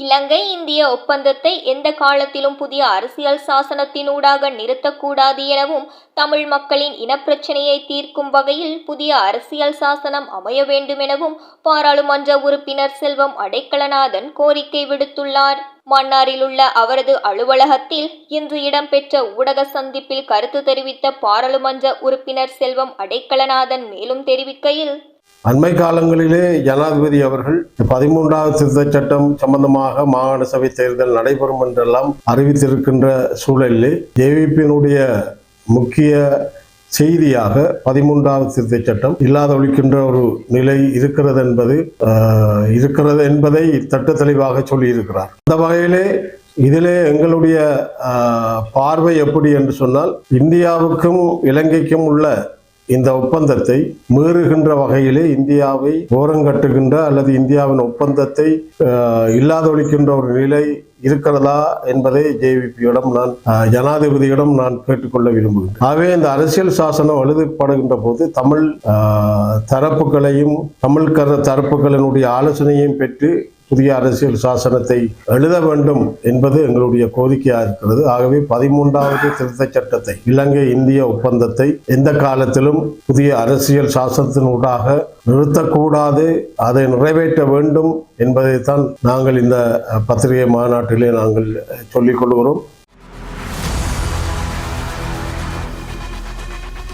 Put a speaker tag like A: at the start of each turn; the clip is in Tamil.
A: இலங்கை இந்திய ஒப்பந்தத்தை எந்த காலத்திலும் புதிய அரசியல் சாசனத்தினூடாக நிறுத்தக்கூடாது எனவும் தமிழ் மக்களின் இனப்பிரச்சினையை தீர்க்கும் வகையில் புதிய அரசியல் சாசனம் அமைய வேண்டும் எனவும் பாராளுமன்ற உறுப்பினர் செல்வம் அடைக்கலநாதன் கோரிக்கை விடுத்துள்ளார். மன்னாரில் உள்ள அவரது அலுவலகத்தில் இன்று இடம்பெற்ற ஊடக சந்திப்பில் கருத்து தெரிவித்த பாராளுமன்ற உறுப்பினர் செல்வம் அடைக்கலநாதன் மேலும் தெரிவிக்கையில்
B: அண்மை காலங்களிலே ஜனாதிபதி அவர்கள் பதிமூன்றாவது திருத்த சட்டம் சம்பந்தமாக மாகாண சபை தேர்தல் நடைபெறும் என்றெல்லாம் அறிவித்திருக்கின்ற சூழலில் ஜேவிபியினுடைய முக்கிய செய்தியாக பதிமூன்றாவது திருத்த சட்டம் இல்லாத ஒழிக்கின்ற ஒரு நிலை இருக்கிறது என்பது இருக்கிறது என்பதை தட்ட தெளிவாக சொல்லியிருக்கிறார். அந்த வகையிலே இதிலே எங்களுடைய பார்வை எப்படி என்று சொன்னால் இந்தியாவுக்கும் இலங்கைக்கும் உள்ள இந்த ஒப்பந்தத்தை மீறுகின்ற வகையிலே இந்தியாவை ஓரங்கட்டுகின்ற அல்லது இந்தியாவின் ஒப்பந்தத்தை இல்லாதொழிக்கின்ற ஒரு நிலை இருக்கிறதா என்பதை ஜேவிபியிடம் நான் ஜனாதிபதியிடம் நான் கேட்டுக்கொள்ள விரும்புகிறேன் ஆகவே இந்த அரசியல் சாசனம் எழுதப்படுகின்ற போது தமிழ் தரப்புகளையும் தமிழ் கர தரப்புகளினுடைய ஆலோசனையும் பெற்று புதிய அரசியல் சாசனத்தை எழுத வேண்டும் என்பது எங்களுடைய கோரிக்கையாக இருக்கிறது. ஆகவே பதிமூன்றாவது திருத்தச் சட்டத்தை இலங்கை இந்திய ஒப்பந்தத்தை எந்த காலத்திலும் புதிய அரசியல் சாசனத்தினூடாக நிறுத்தக்கூடாது. அதை நிறைவேற்ற வேண்டும் என்பதைத்தான் நாங்கள் இந்த பத்திரிகை மாநாட்டிலே நாங்கள் சொல்லிக் கொள்கிறோம்.